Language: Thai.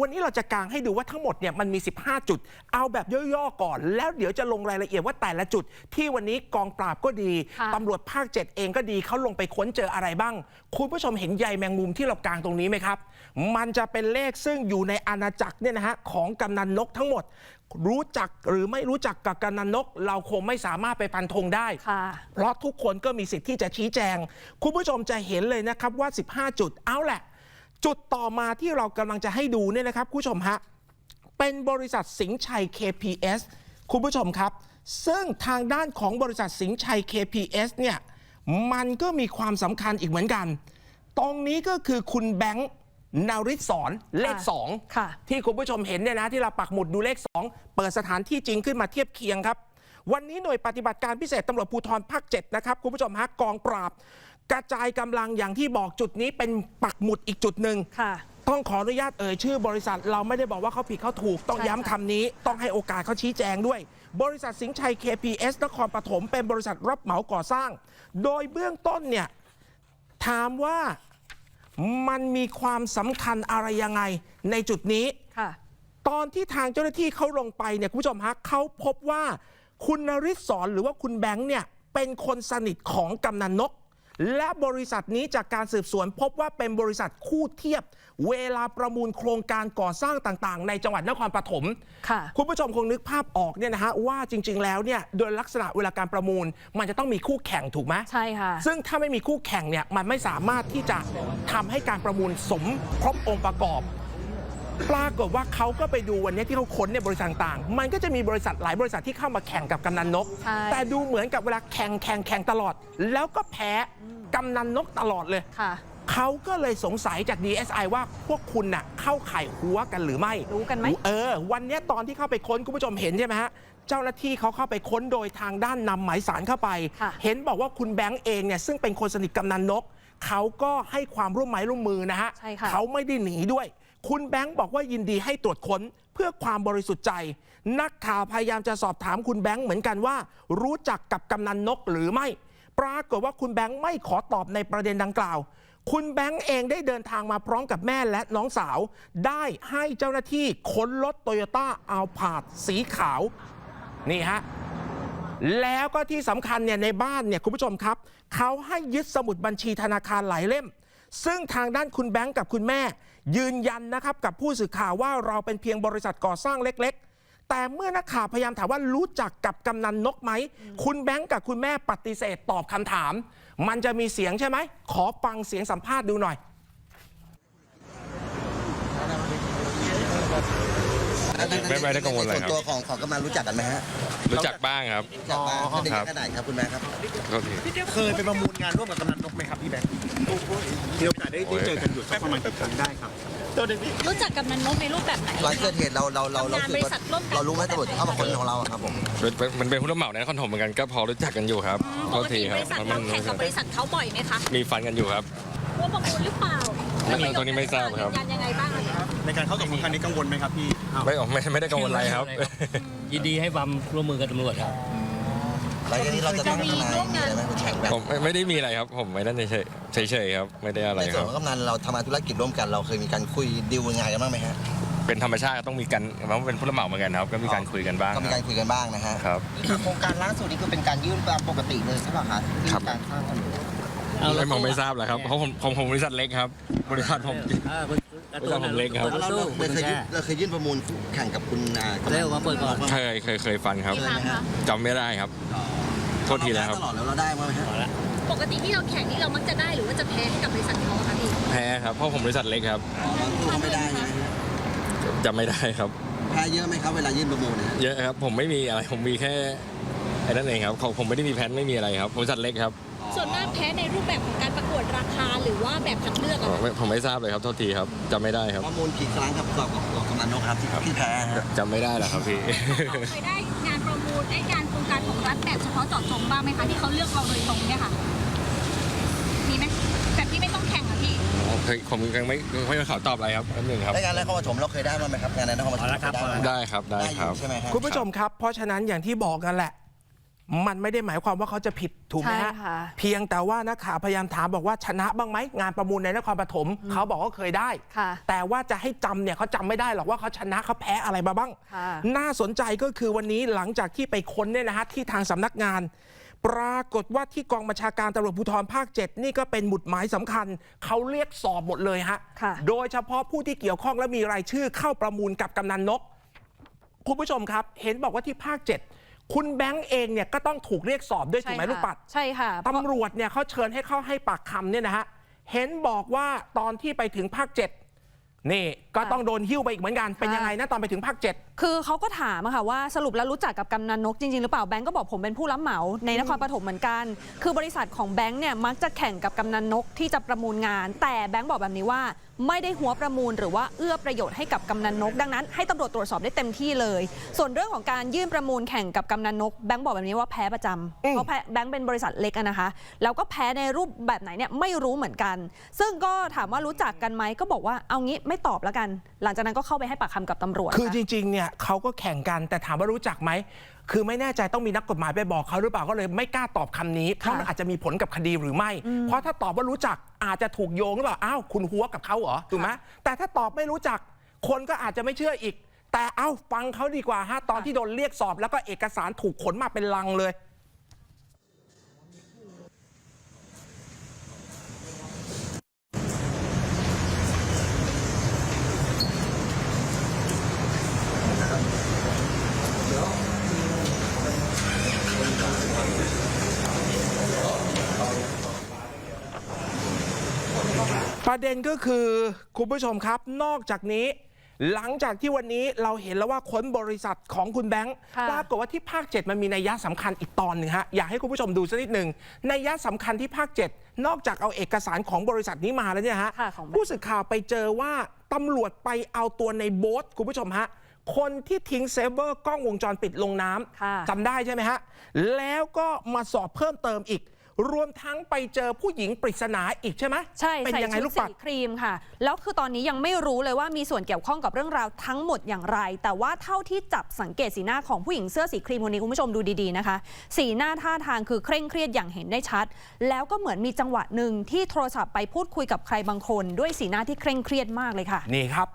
วันนี้เราจะกางให้ดูว่าทั้งหมดเนี่ยมันมี 15 จุด เอาแบบย่อๆก่อน แล้วเดี๋ยวจะลงรายละเอียดว่าแต่ละจุด ที่วันนี้กองปราบก็ดีค่ะตำรวจภาค 7 เองก็ดีเขาลงไปค้นเจออะไรบ้าง คุณผู้ชมเห็นใยแมงมุมที่เรากางตรงนี้ไหมครับ มันจะเป็นเลขซึ่งอยู่ในอาณาจักรเนี่ยนะฮะของกำนันนกทั้งหมดรู้จักหรือไม่รู้จักกับกำนันนก เราคงไม่สามารถไปฟันธงได้ค่ะเพราะทุกคนก็มีสิทธิ์ที่จะชี้แจง คุณผู้ชมจะเห็นเลยนะครับว่า 15 จุดเอาแหละ จุดต่อมาที่เรากำลังจะให้ดูเนี่ยนะครับคุณผู้ชมฮะเป็นบริษัทสิงห์ชัย KPS คุณผู้ชมครับ ซึ่งทางด้านของบริษัทสิงห์ชัย KPS เนี่ยมันก็มีความสำคัญอีกเหมือนกัน ตรงนี้ก็คือคุณแบงค์นาริศสอนเลขค่ะ2ค่ะที่คุณผู้ชมเห็นเนี่ยนะที่เราปักหมุดดูเลข 2 เปิดสถานที่จริงขึ้นมาเทียบเคียงครับ วันนี้หน่วยปฏิบัติการพิเศษตำรวจภูธรภาค 7 นะครับ คุณผู้ชมฮะกองปราบ กระจายกำลังอย่างที่บอกจุดนี้เป็นปักหมุดอีกจุดหนึ่งค่ะ ต้องขออนุญาตเอ่ยชื่อบริษัทเราไม่ได้บอกว่าเขาผิดเขาถูก ต้องใช่ย้ำค่ะคำนี้ ต้องให้โอกาสเขาชี้แจงด้วย บริษัทสิงห์ชัย KPS นครปฐมเป็นบริษัทรับเหมาก่อสร้าง โดยเบื้องต้นเนี่ย ถามว่ามันมีความสำคัญอะไรยังไงในจุดนี้ ค่ะ ตอนที่ทางเจ้าหน้าที่เขาลงไปเนี่ยคุณผู้ชมฮะเขาพบว่าคุณนริศสอนหรือว่าคุณแบงค์เนี่ยเป็นคนสนิทของกำนันนก และบริษัทนี้จากการสืบสวนพบว่าเป็นบริษัทคู่เทียบ เวลาประมูลโครงการก่อสร้างต่างๆ ในจังหวัดนครปฐมค่ะ คุณผู้ชมคงนึกภาพออกเนี่ยนะฮะว่าจริง ๆ แล้วเนี่ยโดยลักษณะเวลาการประมูล มันจะต้องมีคู่แข่งถูกไหมใช่ค่ะ ซึ่งถ้าไม่มีคู่แข่งเนี่ยมันไม่สามารถที่จะทำให้การประมูลสมครบองค์ประกอบ ปรากฏว่าเขาก็ไปดูวันนี้ที่เขาค้นเนี่ยบริษัทต่างๆ มันก็จะมีบริษัทหลายบริษัทที่เข้ามาแข่งกับกำนันนก ใช่ แต่ดูเหมือนกับเวลาแข่งแข่งแข่งตลอด แล้วก็แพ้กำนันนกตลอดเลย ค่ะ เขาก็เลยสงสัยจาก DSI ว่าพวกคุณน่ะเข้าข่ายหัวกันหรือไม่ รู้กันไหม เออ วันเนี้ยตอนที่เข้าไปค้นคุณผู้ชมเห็นใช่ไหมฮะ เจ้าหน้าที่เขาเข้าไปค้นโดยทางด้านนำหมายสารเข้าไป ค่ะ เห็นบอกว่าคุณแบงค์เองเนี่ยซึ่งเป็นคนสนิทกำนันนก เขาก็ให้ความร่วมไม้ร่วมมือนะฮะ ใช่ค่ะ เขาไม่ได้หนีด้วย คุณแบงค์บอกว่ายินดีให้ตรวจค้นเพื่อความบริสุทธิ์ใจ นักข่าวพยายามจะสอบถามคุณแบงค์เหมือนกันว่า รู้จักกับกำนันนกหรือไม่ ปรากฏว่าคุณแบงค์ไม่ขอตอบในประเด็นดังกล่าว คุณแบงค์เองได้เดินทางมาพร้อมกับแม่และน้องสาว ได้ให้เจ้าหน้าที่ค้นรถโตโยต้าอัลพาดสีขาว นี่ฮะแล้วก็ที่สำคัญเนี่ยในบ้านเนี่ยคุณผู้ชมครับ เขาให้ยึดสมุดบัญชีธนาคารหลายเล่ม ซึ่งทางด้านคุณแบงค์กับคุณแม่ ยืนยันนะครับกับผู้สื่อข่าวว่าเราเป็นเพียงบริษัทก่อสร้างเล็ก ๆ แต่เมื่อนักข่าวพยายามถามว่ารู้จักกับกำนันนกไหม คุณแบงค์กับคุณแม่ปฏิเสธตอบคำถาม มันจะมีเสียงใช่ไหม ขอฟังเสียงสัมภาษณ์ดูหน่อย ไม่ไม่ได้กังวลอะไรครับ ส่วนตัวของของกำนันรู้จักกันไหมฮะรู้จักบ้างครับ รู้จักบ้างสนิทกันขนาดไหนครับคุณแม่ครับ ก็ดีเคยไปประมูลงานร่วมกับกำนันนกไหมครับพี่แบงค์มีโอกาสได้ได้เจอกันอยู่สักประมาณกี่ครั้งได้ครับตัวเด็กรู้จักกำนันนกในรูปแบบไหนตอนเกิดเหตุเราเราเราเราทำงานบริษัทร่วมกัน เรารู้ไหมตำรวจเข้ามาค้นของเราอะครับผมเป็นเป็นมันเป็นผู้รับเหมาในนครถมเหมือนกันก็พอรู้จักกันอยู่ครับปโทกษติทีบครับริษัทมัเราแข่งกับบริษัทเขาบ่อยไหมคะ มีฟันกันอยู่ครับร่วมประมูลหรือเปล่าไม่ตรงนี้ไม่ทราบครับ ยืนยันยังไงบ้างอะคะ ในการเข้าตกลงครั้งนี้กังวลไหมครับพี่อ้าวไม่ไม่ไม่ได้กังวลอะไรครับ ยินดีให้ความร่วมมือกับตำรวจครับ หลังจากนี้เราจะต้องทนายมีอะไรไหมคุณแข่งแบบผมไม่ไม่ได้มีอะไรครับ ผมไม่ได้เฉยเฉยเฉยๆครับ ไม่ได้อะไรในคส่วนรับ ของกำนันเราทำงานธุรกิจร่วมกันเราเคยมีการคุยดีลงานกันบ้างไหมฮะเป็นธรรมชาติต้องมีกันเพราะว่าเป็นผู้รับเหมาเหมือนกันครับ ก็มีการคุยกันบ้างก็มีคการรับคุยกันบ้างนะฮะครับ โครงการล่าสุดนี้คือเป็นการยื่นตามปกติเลยใช่ป่ะคะที่ครับการสร้างถนน ไม่ผมไม่ทราบแหละครับเพราะผมผมผมบริษัทเล็กครับ บริษัทผมอ่าคุณการ์ตูนผมเล็กครับปิดเราตู้เราเคยยื่นเราเคยยื่นประมูลแข่งกับคุณอ่ากำนันเร็วมาเปิดก่อนเคยเคยเคยฟันครับกี่ครั้งคะจำไม่ได้ครับ โทษทีแล้วครับ ตลอดแล้วเราได้ไหมฮะปกติที่เราแข่งนี่เรามักจะได้หรือว่าจะแพ้ให้กับบริษัทเขาอะคะพี่แพ้ครับเพราะผมบริษัทเล็กครับอ๋อเราสู้เขาไม่ได้นะฮะจำไม่ได้ครับ แพ้เยอะไหมครับเวลายื่นประมูลนะฮะเยอะครับผมไม่มีอะไรผมมีแค่ไอ้นั่นเองครับของผมไม่ได้มีแพลนไม่มีอะไรครับบริษัทเล็กครับ ส่วนมากแพ้ในรูปแบบของการประกวดราคาหรือว่าแบบคัดเลือกผอะมไม่ผมไม่ทราบเลยครับโทษทีครับจำไม่ได้ครับประมูลกี่ครั้งครับกับกับกับกำนันนกครับที่ที่แพ้ฮะจำไม่ได้แล้วครับพี่ เคยได้งานประมูลได้งานโครงการของรัฐแบบเฉพาะเจาะจงบ้างไหมคะที่เขาเลือกเราโดยตรงเนี่ยค่ะมีไหมแบบที่ไม่ต้องแข่งอะพี่เคยผมยังไม่ไม่ขอตอบอะไรครับแป๊บนึงครับ ได้งานนครปฐมเราเคยได้บ้างไหมครับงานในนครปฐมเอาละครับเยได้ไหมได้ครับได้ได้อครับยู่ใช่ไหมฮะคุณผู้ชมครับ เพราะฉะนั้นอย่างที่บอกกันแหละ มันไม่ได้หมายความว่าเขาจะผิดถูกไหมฮะใช่ค่ะ เพียงแต่ว่านักข่าวพยายามถามบอกว่าชนะบ้างไหมงานประมูลในนครปฐมเขาบอกว่าเคยได้ ค่ะ แต่ว่าจะให้จำเนี่ยเขาจำไม่ได้หรอกว่าเขาชนะเขาแพ้อะไรมาบ้าง ค่ะ น่าสนใจก็คือวันนี้หลังจากที่ไปค้นเนี่ยนะฮะที่ทางสำนักงาน ปรากฏว่าที่กองบัญชาการตำรวจภูธรภาค 7 นี่ก็เป็นหมุดหมายสำคัญ เขาเรียกสอบหมดเลยฮะ ค่ะ โดยเฉพาะผู้ที่เกี่ยวข้องและมีรายชื่อเข้าประมูลกับกำนันนก คุณผู้ชมครับ เห็นบอกว่าที่ภาค 7 คุณแบงค์เองเนี่ยก็ต้องถูกเรียกสอบด้วยถูกไหมใช่ค่ะลูกปัดใช่ค่ะเพราะตำรวจเนี่ยเขาเชิญให้เข้าให้ปากคำเนี่ยนะฮะเห็นบอกว่าตอนที่ไปถึงภาค7นี่ก็ต้องโดนหิ้วไปอีกเหมือนกันเป็นยังไงนะตอนไปถึงภาค7คือเขาก็ถามอะค่ะว่าสรุปแล้วรู้จักกับกำนันนกจริงๆหรือเปล่าแบงก์ก็บอกผมเป็นผู้รับเหมาในนครปฐมเหมือนกัน คือบริษัทของแบงก์เนี่ยมักจะแข่งกับกำนันนกที่จะประมูลงาน แต่แบงก์บอกแบบนี้ว่า ไม่ได้หัวประมูลหรือว่าเอื้อประโยชน์ให้กับกำนันนก ดังนั้นให้ตำรวจตรวจสอบได้เต็มที่เลย ส่วนเรื่องของการยื่นประมูลแข่งกับกำนันนกแบงก์บอกแบบนี้ว่าแพ้ประจำอืมเพราะแพ้แบงก์เป็นบริษัทเล็กอะนะคะ แล้วก็แพ้ในรูปแบบไหนเนี่ยไม่รู้เหมือนกัน ซึ่งก็ถามว่ารู้จักกันไหมก็บอกว่าเอางี้ไม่ตอบแล้วกัน หลังจากนั้นก็เข้าไปให้ปากคำกับตำรวจ คือจริงๆเนี่ยเขาก็แข่งกันแต่ถามว่ารู้จักไหม คือไม่แน่ใจต้องมีนักกฎหมายไปบอกเขาหรือเปล่าก็เลยไม่กล้าตอบคำนี้เพราะมันอาจจะมีผลกับคดีหรือไม่ เพราะถ้าตอบว่ารู้จักอาจจะถูกโยงหรือเปล่าอ้าวคุณหัวกับเขาเหรอถูกไหมแต่ถ้าตอบไม่รู้จัก คนก็อาจจะไม่เชื่ออีก แต่เอ้าฟังเขาดีกว่าฮะตอนที่โดนเรียกสอบแล้วก็เอกสารถูกขนมาเป็นลังเลย ประเด็นก็คือคุณผู้ชมครับ นอกจากนี้ หลังจากที่วันนี้เราเห็นแล้วว่าค้นบริษัทของคุณแบงค์ค่ะปรากฏว่าที่ภาค 7 มันมีนัยยะสำคัญอีกตอนหนึ่งฮะอยากให้คุณผู้ชมดูสักนิดหนึ่งนัยยะสำคัญที่ภาค 7 นอกจากเอาเอกสารของบริษัทนี้มาแล้วเนี่ยฮะค่ะของแบงค์ผู้สื่อข่าวไปเจอว่าตำรวจไปเอาตัวในโบ๊ทคุณผู้ชมฮะคนที่ทิ้งเซฟเวอร์กล้องวงจรปิดลงน้ำค่ะจำได้ใช่ไหมฮะแล้วก็มาสอบเพิ่มเติมอีก รวมทั้งไปเจอผู้หญิงปริศนาอีกใช่ไหมใช่เป็นใส่ยังไงชุดลูกสีปัดครีมค่ะ แล้วคือตอนนี้ยังไม่รู้เลยว่ามีส่วนเกี่ยวข้องกับเรื่องราวทั้งหมดอย่างไร แต่ว่าเท่าที่จับสังเกตสีหน้าของผู้หญิงเสื้อสีครีมคนนี้คุณผู้ชมดูดีๆนะคะ สีหน้าท่าทางคือเคร่งเครียดอย่างเห็นได้ชัด แล้วก็เหมือนมีจังหวะหนึ่งที่โทรศัพท์ไปพูดคุยกับใครบางคน ด้วยสีหน้าที่เคร่งเครียดมากเลยค่ะ นี่ครับ